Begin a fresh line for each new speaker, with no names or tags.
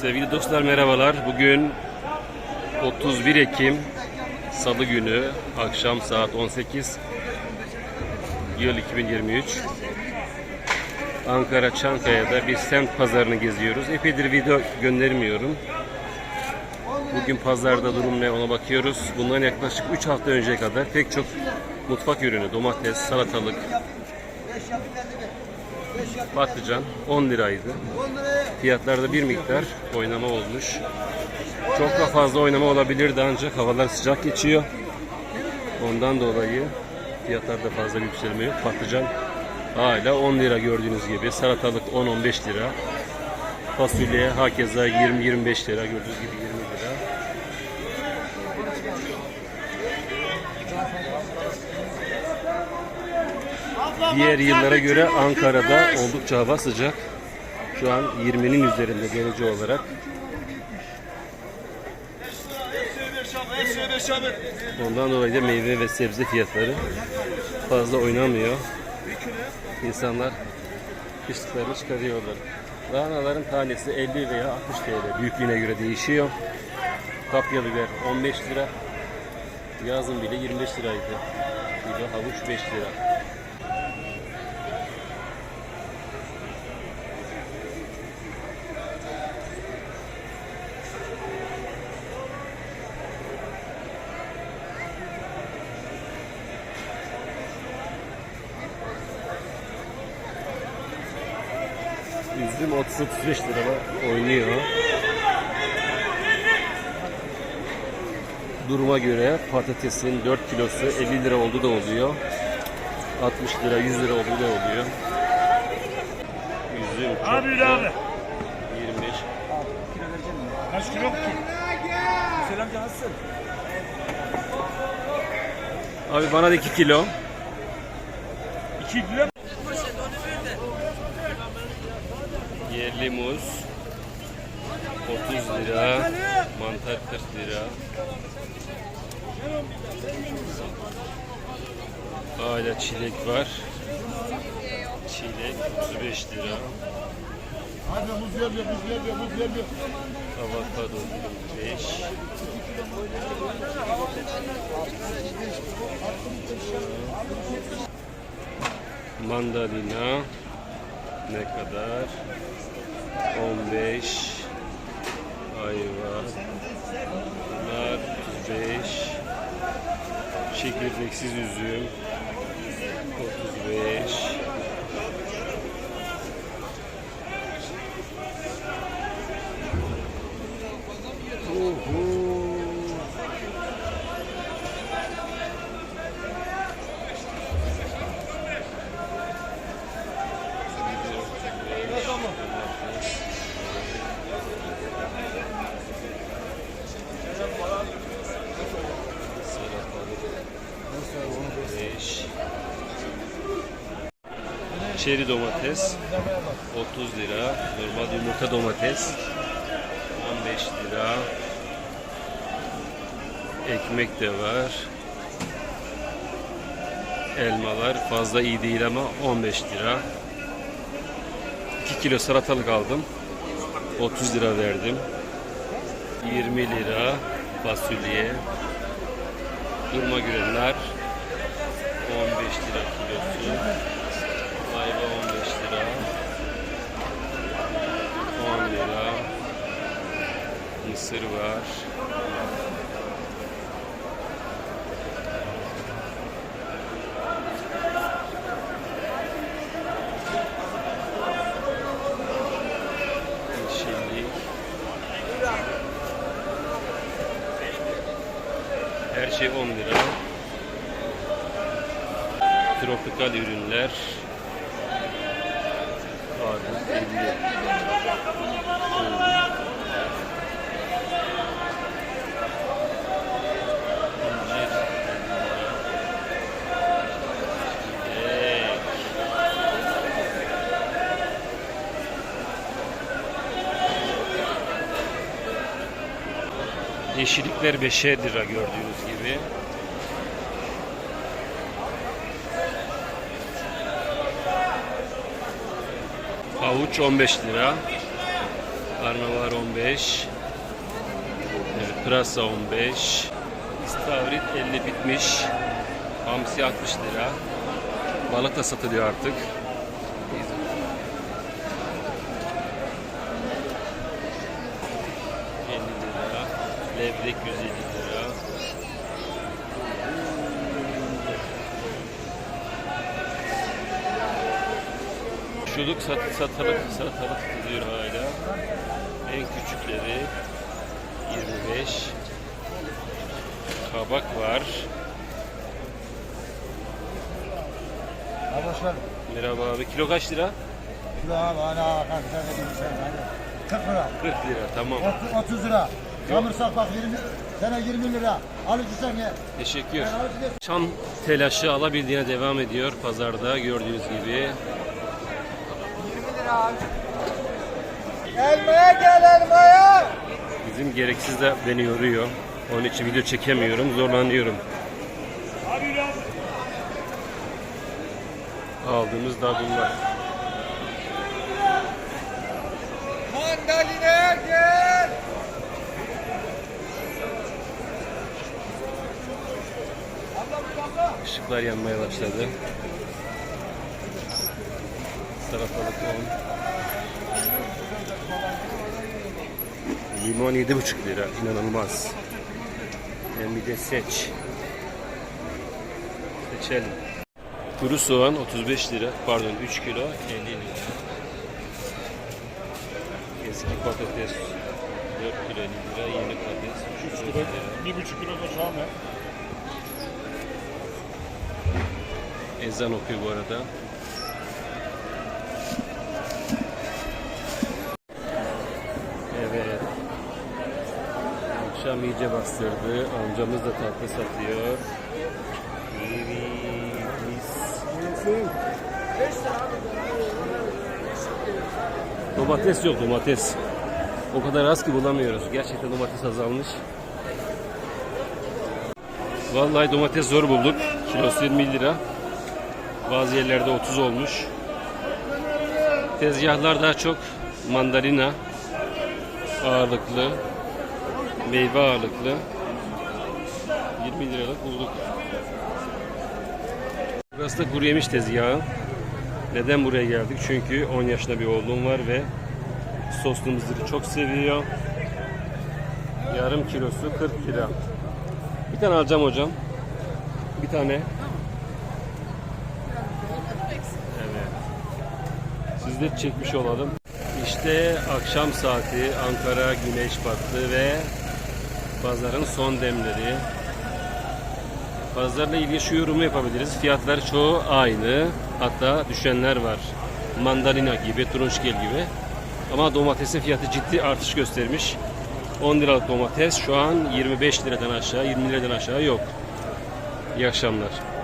Sevgili dostlar merhabalar. Bugün 31 Ekim Salı günü akşam saat 18 yıl 2023. Ankara Çankaya'da bir semt pazarını geziyoruz. Epeydir video göndermiyorum. Bugün pazarda durum ne ona bakıyoruz. Bundan yaklaşık 3 hafta önceye kadar pek çok mutfak ürünü, domates, salatalık, patlıcan 10 liraydı. Fiyatlarda bir miktar oynama olmuş. Çok da fazla oynama olabilirdi ancak havalar sıcak geçiyor. Ondan dolayı fiyatlarda fazla yükselme yok. Patlıcan hala 10 lira gördüğünüz gibi. Salatalık 10-15 lira. Fasulye hakeza 20-25 lira gördüğünüz gibi 20 lira. Diğer yıllara göre Ankara'da oldukça hava sıcak. Şu an 20'nin üzerinde derece olarak. Ondan dolayı da meyve ve sebze fiyatları fazla oynamıyor. İnsanlar kışlıklarını çıkarıyorlar. Lahanaların tanesi 50 veya 60 TL. Büyüklüğüne göre değişiyor. Kapya biber 15 lira. Yazın bile 25 liraydı. Kilo havuç 5 lira. Üzüm 30-35 lira oynuyor. Duruma göre patatesin 4 kilosu 50 lira oldu da oluyor. 60 lira 100 lira oldu da oluyor. Üzüm çok
Abi
da
abi.
25.
Kaç kilo ki?
Selam nasılsın?
Abi bana da 2 kilo.
2 kilo.
Yerli muz 30 lira. Mantar 40 lira. Hala çilek var. Çilek 35 lira.
Hadi muz geliyor, muz geliyor, muz geliyor.
Avokado 25. Mandalina ne kadar? 15 ayva. Nar 35 çekirdeksiz üzüm Çeri domates 30 lira. Normal yumurta domates 15 lira. Ekmek de var. Elmalar fazla iyi değil ama 15 lira. 2 kilo salatalık aldım. 30 lira verdim. 20 lira fasulye. Durma göre nar 15 lira kilosu. Ayva 15 lira. 10 lira. Mısır var. Her şey 10 lira. Tropikal ürünler. Armut 50. İncir 50 lira. Çilek. Yeşillikler 5'er lira gördüğünüz gibi. Havuç 15 lira. Arnavar 15. Evet, pırasa 15. İstavrit 50 bitmiş. Hamsi 60 lira. Balık da satılıyor artık. lira. Levrek 150 lira. Şuluk sat, satılık, satılık diyor hala. En küçükleri 25. Kabak var.
Arkadaşlar
Merhaba abi. Kilo kaç lira?
kilo abi hala hadi. 40 lira.
40 lira. Tamam.
30, 30 lira. Kamırsak bak 20, sana 20 lira. Alıcı sen ye.
Teşekkür. Çam telaşı alabildiğine devam ediyor pazarda gördüğünüz gibi.
Elmaya gel elmaya.
Bizim gereksiz de beni yoruyor. Onun için video çekemiyorum, zorlanıyorum. Aldığımız da bunlar.
Mandalina gel.
Işıklar yanmaya başladı. Salatalık 10. Limon 7,5 lira. inanılmaz. Hem bir de seç. Seçelim. Kuru soğan 35 lira. Pardon 3 kilo 50 lira. Eski patates 4 kilo 50 lira. Yeni patates 3 kilo 50 lira.
Bir buçuk kilo da soğan ver.
Ezan okuyor bu arada. Evet. Akşam iyice bastırdı. Amcamız da tatlı satıyor. Domates yok domates. O kadar az ki bulamıyoruz. Gerçekten domates azalmış. Vallahi domates zor bulduk. Kilosu 20 lira. Bazı yerlerde 30 olmuş. Tezgahlar daha çok mandalina ağırlıklı, meyve ağırlıklı. 20 liralık bulduk. Burası da kuru yemiş tezgahı. Neden buraya geldik? Çünkü 10 yaşında bir oğlum var ve soslu mızırı çok seviyor. Yarım kilosu 40 lira. Bir tane alacağım hocam. Bir tane. Evet. Siz de çekmiş olalım. İşte akşam saati Ankara güneş battı ve pazarın son demleri. Pazarla ilgili şu yorumu yapabiliriz. Fiyatlar çoğu aynı. Hatta düşenler var. Mandalina gibi, turunçgil gibi. Ama domatesin fiyatı ciddi artış göstermiş. 10 liralık domates şu an 25 liradan aşağı, 20 liradan aşağı yok. İyi akşamlar.